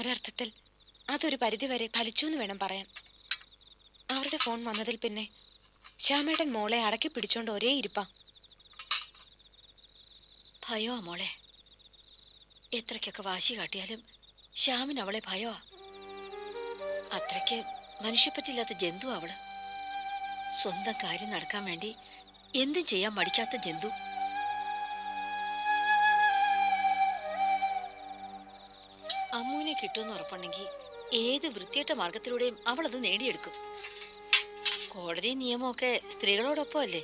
ഒരർത്ഥത്തിൽ അതൊരു പരിധിവരെ ഫലിച്ചു എന്ന് വേണം പറയാൻ. അവരുടെ ഫോൺ വന്നതിൽ പിന്നെ ശ്യാമേട്ടൻ മോളെ അടക്കി പിടിച്ചോണ്ട് ഒരേ ഇരിപ്പാ. ഭയോ മോളെ. എത്രയ്ക്കൊക്കെ വാശി കാട്ടിയാലും ശ്യാമിന് അവളെ ഭയോ അത്രയ്ക്ക് മനുഷ്യപ്പറ്റില്ലാത്ത ജന്തു അവൾ. സ്വന്തം കാര്യം നടക്കാൻ വേണ്ടി എന്തും ചെയ്യാൻ മടിക്കാത്ത ജന്തു. കിട്ടുമെന്ന് ഉറപ്പുണ്ടെങ്കിൽ ഏത് വൃത്തിയേറ്റ മാർഗത്തിലൂടെയും അവൾ അത് നേടിയെടുക്കും. കോടതി നിയമമൊക്കെ സ്ത്രീകളോടൊപ്പം അല്ലേ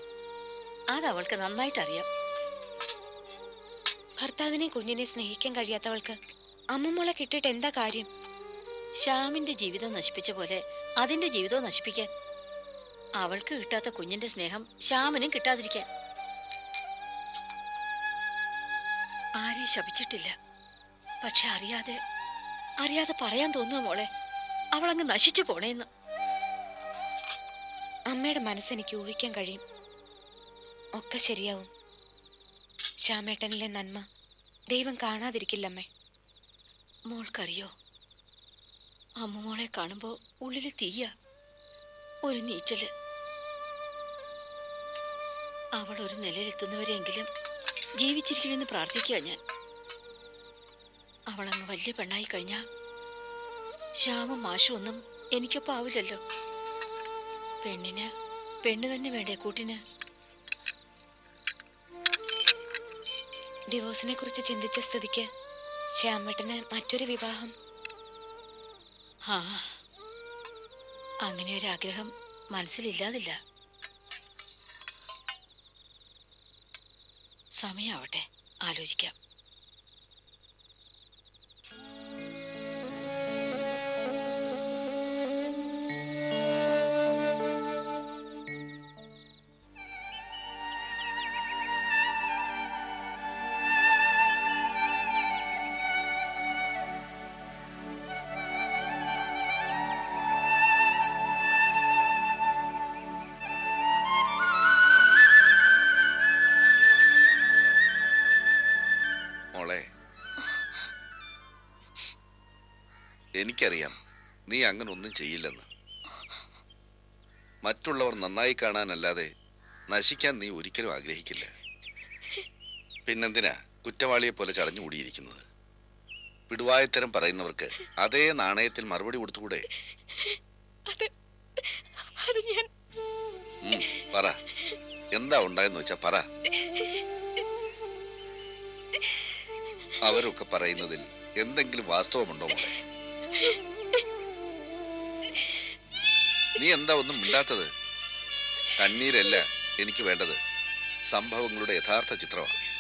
അത് അവൾക്ക് നന്നായിട്ട് അറിയാം ഭർത്താവിനെ കുഞ്ഞിനെ സ്നേഹിക്കാൻ കഴിയാത്തവൾക്ക് അമ്മുമോളെ കിട്ടിയിട്ട് എന്താ കാര്യം? ശ്യാമിന്റെ ജീവിതം നശിപ്പിച്ച പോലെ അതിന്റെ ജീവിതവും നശിപ്പിക്കാൻ അവൾക്ക് കിട്ടാത്ത കുഞ്ഞിന്റെ സ്നേഹം ശ്യാമിനും കിട്ടാതിരിക്കാൻ. ആരെയും ശപിച്ചിട്ടില്ല. പക്ഷെ അറിയാതെ അറിയാതെ പറയാൻ തോന്നുക മോളെ. അവളങ്ങ് നശിച്ചു പോണേന്ന്. അമ്മയുടെ മനസ്സെനിക്ക് ഊഹിക്കാൻ കഴിയും. ഒക്കെ ശരിയാവും. ശ്യാമേട്ടനിലെ നന്മ ദൈവം കാണാതിരിക്കില്ലമ്മേ. മോൾക്കറിയോ? അമ്മുമോളെ കാണുമ്പോ ഉള്ളിൽ തീയ. ഒരു നീറ്റൽ അവൾ ഒരു നിലയിലെത്തുന്നവരെങ്കിലും ജീവിച്ചിരിക്കണമെന്ന് പ്രാർത്ഥിക്കുക ഞാൻ. അവളങ്ങ് വലിയ പെണ്ണായി കഴിഞ്ഞാ ശ്യാമും മാഷും ഒന്നും എനിക്കൊപ്പം ആവില്ലല്ലോ. പെണ്ണിന് പെണ്ണ് തന്നെ വേണ്ടേ കൂട്ടിന്? ഡിവോഴ്സിനെ കുറിച്ച് ചിന്തിച്ച സ്ഥിതിക്ക് ശ്യാമേട്ടന് മറ്റൊരു വിവാഹം. ആ അങ്ങനെ ഒരു ആഗ്രഹം മനസ്സിലില്ലാതില്ല. സമയാവട്ടെ ആലോചിക്കാം. ചെയ്യില്ലെന്ന്. മറ്റുള്ളവർ നന്നായി കാണാനല്ലാതെ നശിക്കാൻ നീ ഒരിക്കലും ആഗ്രഹിക്കില്ല. പിന്നെന്തിനാ കുറ്റവാളിയെ പോലെ ചടഞ്ഞുകൂടിയിരിക്കുന്നത് പിടുവായത്തരം പറയുന്നവർക്ക് അതേ നാണയത്തിൽ മറുപടി കൊടുത്തുകൂടെ? പറ. എന്താ ഉണ്ടായെന്ന് വെച്ചാ പറ. അവരൊക്കെ പറയുന്നതിൽ എന്തെങ്കിലും വാസ്തവമുണ്ടോ മോളെ? നീ എന്താ ഒന്നും മിണ്ടാത്തത്? കണ്ണീരല്ല എനിക്ക് വേണ്ടത്. സംഭവങ്ങളുടെ യഥാർത്ഥ ചിത്രമാണ്.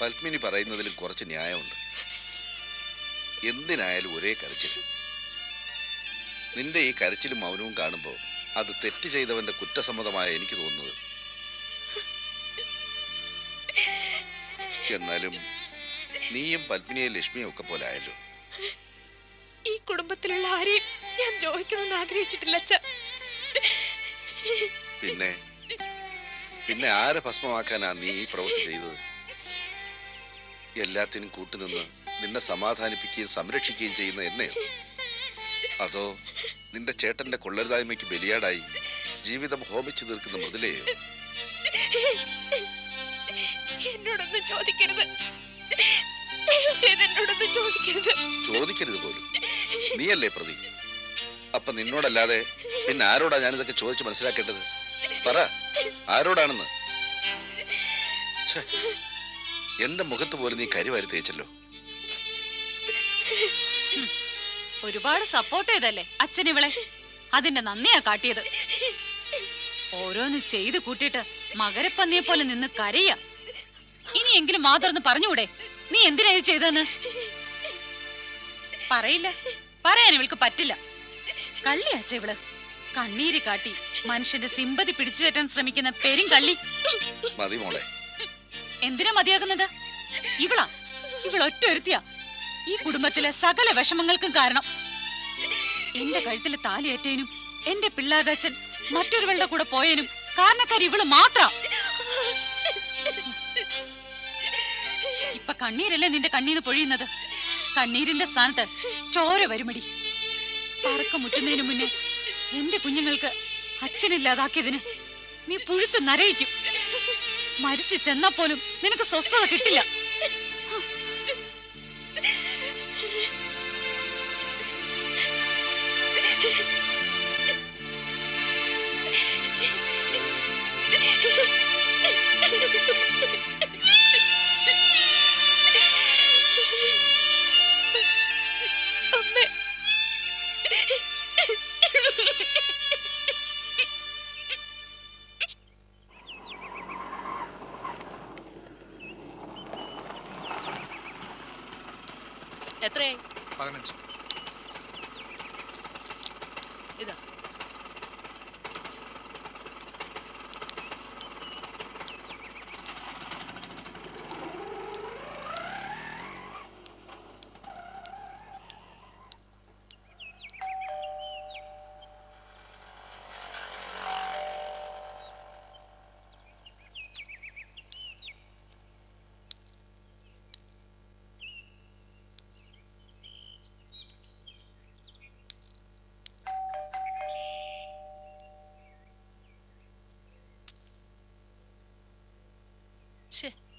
പത്മിനി പറയുന്നതിലും കുറച്ച് ന്യായമുണ്ട്. എന്തിനായാലും ഒരേ കരച്ചിൽ. നിന്റെ ഈ കരച്ചിലും മൗനവും കാണുമ്പോൾ അത് തെറ്റ് ചെയ്തവന്റെ കുറ്റസമ്മതമായ എനിക്ക് തോന്നുന്നത്. എന്നാലും നീയും പത്മിനിയും ലക്ഷ്മിയും ഒക്കെ പോലെ ആയല്ലോ ഈ കുടുംബത്തിലുള്ള ആരെയും ഞാൻ ദ്രോഹിക്കണമെന്ന് ആഗ്രഹിച്ചിട്ടില്ല അച്ഛ. പിന്നെ? പിന്നെ ആരെ ഭസ്മമാക്കാനാ നീ ഈ പ്രവൃത്തി ചെയ്തത്? എല്ലാത്തിനും കൂട്ടുനിന്ന് നിന്നെ സമാധാനിപ്പിക്കുകയും സംരക്ഷിക്കുകയും ചെയ്യുന്ന എന്നെയോ അതോ നിന്റെ ചേട്ടന്റെ കൊള്ളരുതായ്മയ്ക്ക് ബലിയാടായി ജീവിതം ഹോമിച്ചു തീർക്കുന്ന മൃദുലയോ എന്നോടൊന്നും ചോദിക്കരുത്. ചോദിക്കരുത്. ചോദിക്കരുത് പോലും. നീയല്ലേ പ്രതി? അപ്പൊ നിന്നോടല്ലാതെ പിന്നെ ആരോടാ ഞാനിതൊക്കെ ചോദിച്ച് മനസ്സിലാക്കേണ്ടത്? പറ ആരോടാണെന്ന്? എന്റെ മുഖത്ത് പോലും നീ കരിവാരി തേച്ചല്ലോ. ഒരുപാട് സപ്പോർട്ട് ചെയ്തല്ലേ അച്ഛൻ ഇവളെ? അതിന്റെ നന്ദിയാ കാട്ടിയത്. ഓരോന്ന് ചെയ്ത് കൂട്ടിയിട്ട് മകരപ്പന്നിയെ പോലെ നിന്ന് കരയ. ഇനിയെങ്കിലും മാതർന്ന് പറഞ്ഞുകൂടെ? നീ എന്തിനാ ഇത് ചെയ്തെന്ന് പറയില്ല. പറയാൻ ഇവൾക്ക് പറ്റില്ല. കള്ളിയാച്ച ഇവൾ. കണ്ണീര് കാട്ടി മനുഷ്യന്റെ സിമ്പതി പിടിച്ചു കയറ്റാൻ ശ്രമിക്കുന്ന പെരും കള്ളി. മതി മോളെ. എന്തിനാ മതിയാകുന്നത്? ഇവളാ. ഇവളൊറ്റ ഒരുത്തിയാ ഈ കുടുംബത്തിലെ സകല വിഷമങ്ങൾക്കും കാരണം. എന്റെ കഴുത്തിലെ താലിയേറ്റേനും എന്റെ പിള്ളേരുടെ അച്ഛൻ മറ്റൊരുവളുടെ കൂടെ പോയേനും കാരണക്കാരി ഇവൾ മാത്ര. ഇപ്പൊ കണ്ണീരല്ലേ നിന്റെ കണ്ണീന്ന് പൊഴിയുന്നത്? കണ്ണീരിന്റെ സ്ഥാനത്ത് ചോര വരുമടി. പറക്കം മുറ്റുന്നതിന് മുന്നേ എന്റെ കുഞ്ഞുങ്ങൾക്ക് അച്ഛനില്ലാതാക്കിയതിന് നീ പുഴുത്ത് നരയിക്കും. മരിച്ചു ചെന്നാ പോലും നിനക്ക് സ്വസ്ഥത കിട്ടില്ല. എത്രയായി? പതിനഞ്ച്.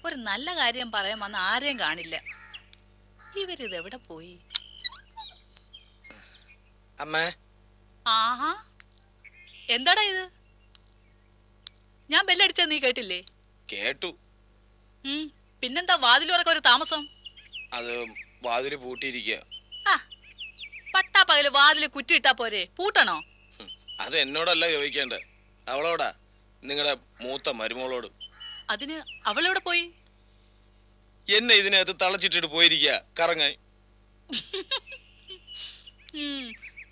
ഒരു നല്ല കാര്യം പറയാൻ വന്ന ആരെയും കാണില്ല. ഇവരിത് എവിടെ പോയി? അമ്മേ. ആഹാ. എന്താടാ ഇത്? ഞാൻ ബെല്ലടിച്ച നീ കേട്ടില്ലേ? കേട്ടു. പിന്നെന്താ വാതിലുറക്ക ഒരു താമസം? അത് വാതിൽ പൂട്ടിയിരിക്കുക പട്ടാ പകൽ വാതിൽ കുറ്റിയിട്ടാ പോരെ. പൂട്ടണോ? അത് എന്നോടല്ല ചോദിക്കേണ്ടത്. അവളോടാ. നിങ്ങളുടെ മൂത്ത മരുമോളോട്. അതിന് അവളെവിടെ പോയി? എന്നെ ഇതിനകത്ത് തളച്ചിട്ടിട്ട് പോയിരിക്കുക കറങ്ങ.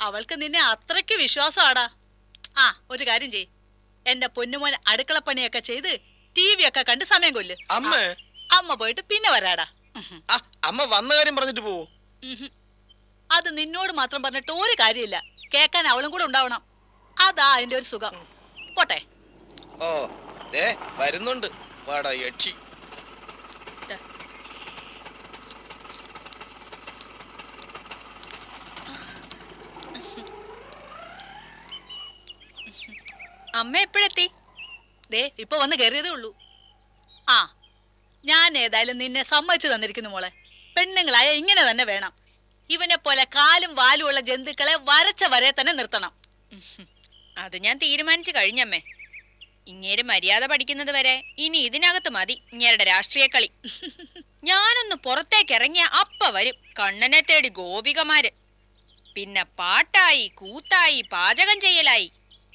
അവൾക്ക് നിന്നെ അത്രയ്ക്ക് വിശ്വാസമാടാ. ആ ഒരു കാര്യം ചെയ് എന്റെ പൊന്നുമോൻ അടുക്കളപ്പണിയൊക്കെ ചെയ്ത് ടി വി ഒക്കെ കണ്ട് സമയം കൊല്ല്. അമ്മ. അമ്മ പോയിട്ട് പിന്നെ വരാടാ. അമ്മ വന്ന കാര്യം പറഞ്ഞിട്ട് പോവോ. അത് നിന്നോട് മാത്രം പറഞ്ഞിട്ട് ഒരു കാര്യമില്ല. കേക്കാൻ അവളും കൂടെ ഉണ്ടാവണം. അതാ അതിന്റെ ഒരു സുഖം. പോട്ടെ. ഓ ദേ വരുന്നുണ്ട്. വാടാ യക്ഷി. അമ്മ എപ്പോഴെത്തി? ദേ ഇപ്പൊ വന്ന് കയറിയതേ ഉള്ളൂ. ആ ഞാൻ ഏതായാലും നിന്നെ സമ്മതിച്ചു തന്നിരിക്കുന്നു മോളെ. പെണ്ണുങ്ങളായ ഇങ്ങനെ തന്നെ വേണം. ഇവനെ പോലെ കാലും വാലും ഉള്ള ജന്തുക്കളെ വരച്ച വരെ തന്നെ നിർത്തണം. അത് ഞാൻ തീരുമാനിച്ചു കഴിഞ്ഞമ്മേ. ഇങ്ങേര് മര്യാദ പഠിക്കുന്നത് വരെ. ഇനി ഇതിനകത്ത് മതി ഇങ്ങേരുടെ രാഷ്ട്രീയ കളി. ഞാനൊന്ന് പുറത്തേക്ക് ഇറങ്ങിയ അപ്പ വരും. കണ്ണനെ തേടി ഗോപികമാര്. പിന്നെ പാട്ടായി കൂത്തായി പാചകം ചെയ്യലായി.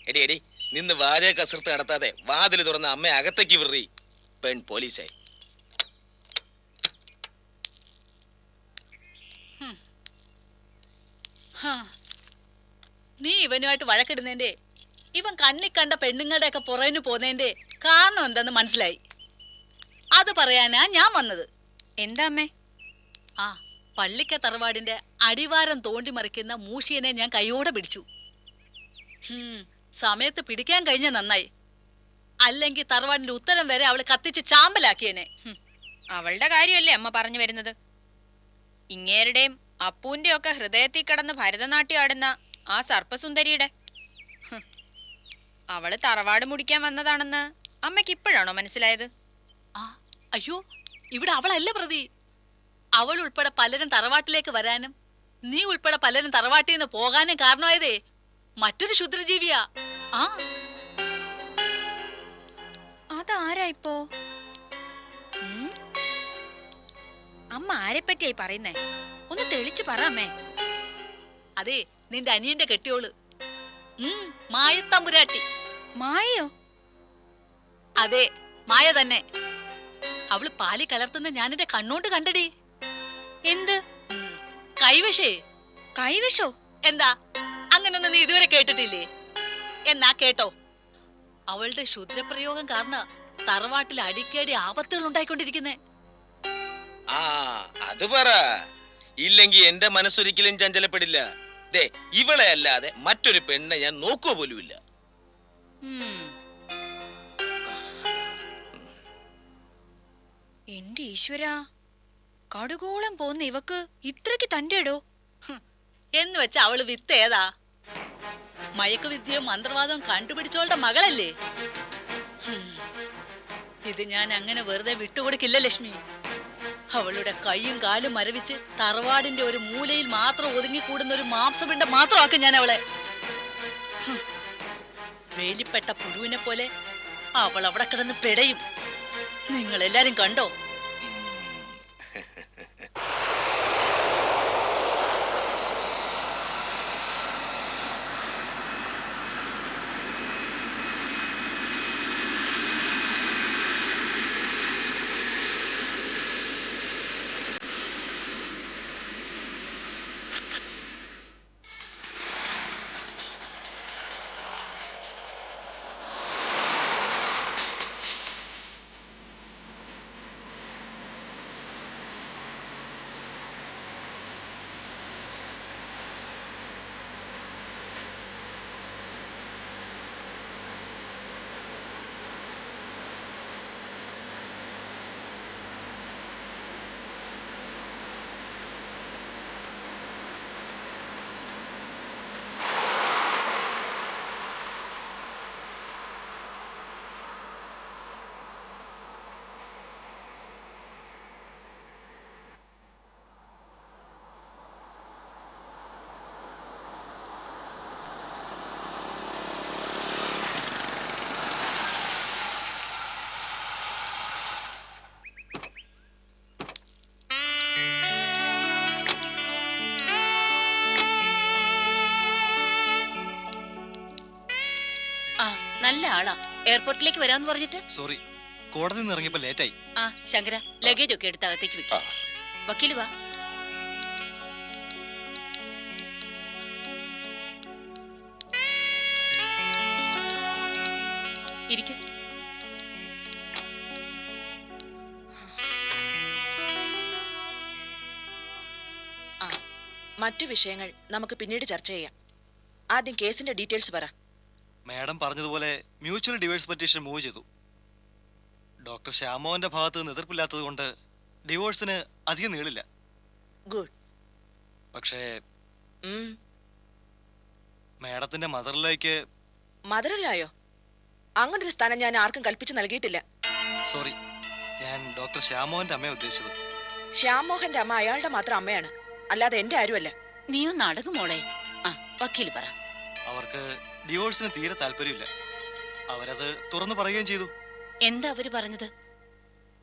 എടി എടി നിന്ന് വാചക കസർത്ത് നടത്താതെ വാതിൽ തുറന്ന അമ്മ അകത്തേക്ക് വിറി പെൺ പോലീസേ. ഹാ. നീ ഇവനുമായിട്ട് വഴക്കിടുന്നതിന്റെ ഇവൻ കണ്ണി കണ്ട പെണ്ണുങ്ങളുടെ ഒക്കെ പുറകിന് പോകുന്നതിന്റെ കാരണം എന്തെന്ന് മനസ്സിലായി. അത് പറയാനാ ഞാൻ വന്നത്. എന്താ അമ്മേ? ആ പള്ളിക്ക തറവാടിന്റെ അടിവാരം തോണ്ടി മറിക്കുന്ന മൂഷിയനെ ഞാൻ കൈയോടെ പിടിച്ചു. സമയത്ത് പിടിക്കാൻ കഴിഞ്ഞ നന്നായി. അല്ലെങ്കിൽ തറവാടിന്റെ ഉത്തരം വരെ അവൾ കത്തിച്ച് ചാമ്പലാക്കിയനെ. അവളുടെ കാര്യമല്ലേ അമ്മ പറഞ്ഞു വരുന്നത്? ഇങ്ങേരുടെയും അപ്പൂന്റെ ഒക്കെ ഹൃദയത്തിൽ കടന്ന് ഭരതനാട്യം ആടുന്ന ആ സർപ്പസുന്ദരിയുടെ അവൾ തറവാട് മുടിക്കാൻ വന്നതാണെന്ന് അമ്മയ്ക്ക് ഇപ്പോഴാണോ മനസ്സിലായത്? ആ അയ്യോ ഇവിടെ അവളല്ല പ്രതി. അവൾ ഉൾപ്പെടെ പലരും തറവാട്ടിലേക്ക് വരാനും നീ ഉൾപ്പെടെ പലരും തറവാട്ടിൽ നിന്ന് പോകാനും കാരണമായതേ. മറ്റൊരു ക്ഷുദ്രജീവിയാ. ആ. അതാരാ ഇപ്പോ അമ്മ ആരെ പറ്റിയായി പറയുന്നേ? ഒന്ന് തെളിച്ചു പറ അമ്മേ. അതെ നിന്റെ അനിയന്റെ കെട്ടിയോൾ. മായത്തമ്പുരാട്ടി. മായയോ? അതെ മായ തന്നെ. അവൾ പാലി കലർത്തുന്ന ഞാൻ എന്റെ കണ്ണോണ്ട് കണ്ടടി. എന്ത്? കൈവശേ. കൈവശോ? എന്താ? അങ്ങനൊന്നും നീ ഇതുവരെ കേട്ടിട്ടില്ലേ? എന്നാ കേട്ടോ. അവളുടെ ശുദ്രപ്രയോഗം കാരണം തറവാട്ടിൽ അടിക്കടി ആപത്തുകൾ ഉണ്ടായിക്കൊണ്ടിരിക്കുന്നേ. ആ അത് പറ. ഇല്ലെങ്കി എന്റെ മനസ്സൊരിക്കലും ചഞ്ചലപ്പെടില്ല. ദേ ഇവളെ അല്ലാതെ മറ്റൊരു പെണ്ണെ ഞാൻ നോക്കുക പോലുമില്ല. എന്റെ ഈശ്വര കടുകോളം പോന്ന ഇവക്ക് ഇത്രയ്ക്ക് തന്റെ ഇടോ എന്ന് വെച്ച അവൾ വിത്ത് ഏതാ? മയക്കുവിദ്യയും മന്ത്രവാദവും കണ്ടുപിടിച്ചവളുടെ മകളല്ലേ? ഇത് ഞാൻ അങ്ങനെ വെറുതെ വിട്ടുകൊടുക്കില്ല ലക്ഷ്മി. അവളുടെ കൈയും കാലും മരവിച്ച് തറവാടിന്റെ ഒരു മൂലയിൽ മാത്രം ഒതുങ്ങിക്കൂടുന്ന ഒരു മാംസപിണ്ട മാത്രമാക്കും ഞാൻ അവളെ. വേലിപ്പെട്ട പുഴുവിനെ പോലെ അവൾ അവിടെ കിടന്ന് പിടയും. നിങ്ങളെല്ലാരും കണ്ടോ? ആ നല്ല ആളാ. എയർപോർട്ടിലേക്ക് വരാന്ന് പറഞ്ഞിട്ട്? സോറി കോടതി നിന്ന് ഇറങ്ങിയപ്പോ ലേറ്റായി. ആ ശങ്കര ലഗേജ് ഒക്കെ എടുത്ത് അകത്തേക്ക് വെക്കാം. വക്കീൽ വാ. ഇരിക്കും. മറ്റു വിഷയങ്ങൾ നമുക്ക് പിന്നീട് ചർച്ച ചെയ്യാം. ആദ്യം കേസിന്റെ ഡീറ്റെയിൽസ് പറ. മാഡം പറഞ്ഞതുപോലെ മ്യൂച്വൽ ഡിവോഴ്സ് പെറ്റീഷൻ മൂവ് ചെയ്തു. ഡോക്ടർ ശ്യാമോന്റെ ഭാഗത്ത് നിന്ന് എതിർപ്പില്ലാത്തത് കൊണ്ട് ഡിവോഴ്സിന് അധികം നീളില്ല. ഗുഡ്. പക്ഷേ മാഡത്തിന്റെ മദറിലേക്ക് മദറിലായോ? അങ്ങനെ ഒരു സ്ഥാനം ഞാൻ ആർക്കും കൽപ്പിച്ചു നൽകിയിട്ടില്ല. സോറി ഞാൻ ഡോക്ടർ ശ്യാമോഹന്റെ അമ്മയെ ഉദ്ദേശിച്ചത്. ശ്യാമോഹന്റെ അമ്മ അയാളുടെ മാത്രം അമ്മയാണ്. അല്ലാതെ എന്റെ ആരുമല്ല. നീ ഒന്ന് അടങ്ങു മോളെ. ആ വക്കീൽ പറ. അവർക്ക് ഡിവോഴ്സിന് തീരെ താല്പര്യമില്ല. അവരത് തുറന്നു പറയുകയും ചെയ്തു. എന്താ അവർ പറഞ്ഞത്?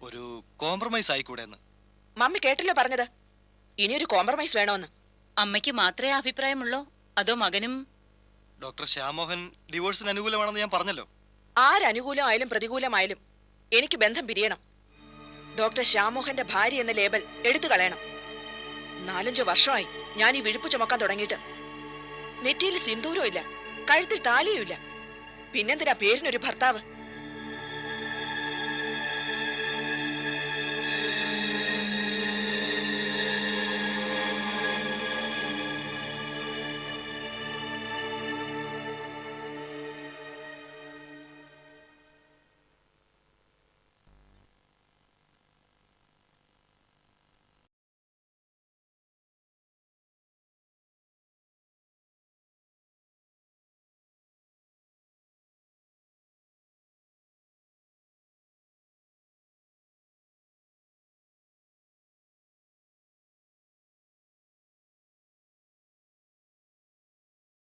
ഒരു കോംപ്രമൈസ് ആയിക്കൂടെ എന്ന് മമ്മി കേട്ടല്ലോ പറഞ്ഞത്? ഒരു കോംപ്രമൈസ് വേണോന്ന്. അമ്മയ്ക്ക് മാത്രമേ അഭിപ്രായമുള്ളോ? അതോ മകനും? ഡോക്ടർ ശ്യാമോഹൻ ഡിവോഴ്സിന് അനുകൂലമാണെന്ന് ഞാൻ പറഞ്ഞല്ലോ. ആരനുകൂലമായാലും പ്രതികൂലമായാലും എനിക്ക് ബന്ധം പിരിയണം. ഡോക്ടർ ശ്യാമോഹന്റെ ഭാര്യ എന്ന ലേബൽ എടുത്തു കളയണം. നാലഞ്ച് വർഷമായി ഞാൻ ഈ വിഴുപ്പ് ചുമക്കാൻ തുടങ്ങിയിട്ട്. നെറ്റിയിൽ സിന്ദൂരവും ഇല്ല. കഴുത്തിൽ താലിയുമില്ല. പിന്നെന്തിനാ പേരിനൊരു ഭർത്താവ്?